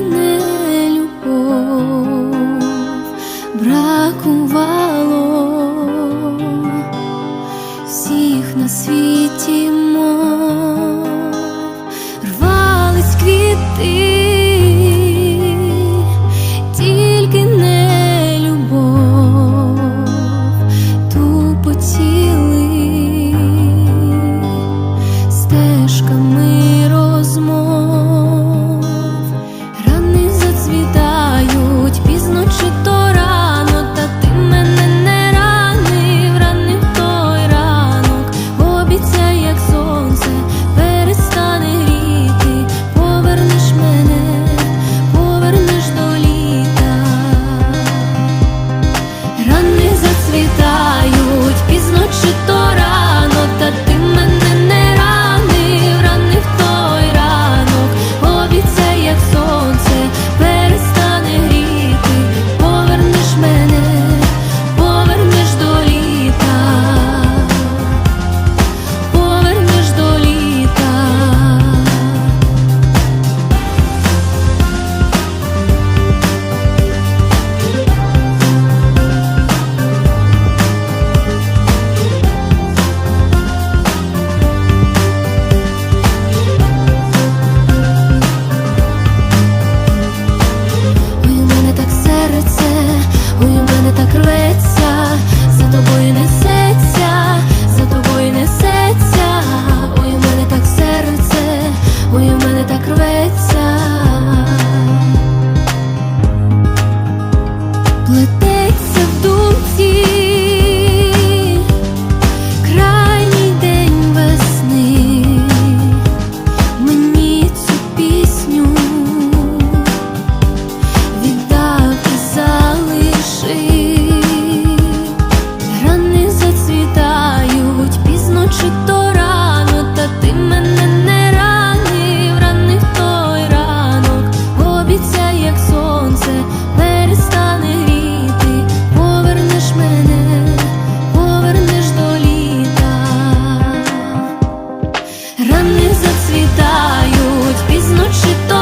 не любов бракувало всіх на світі мов рвались квіти. рани зацвітають пізно чи то.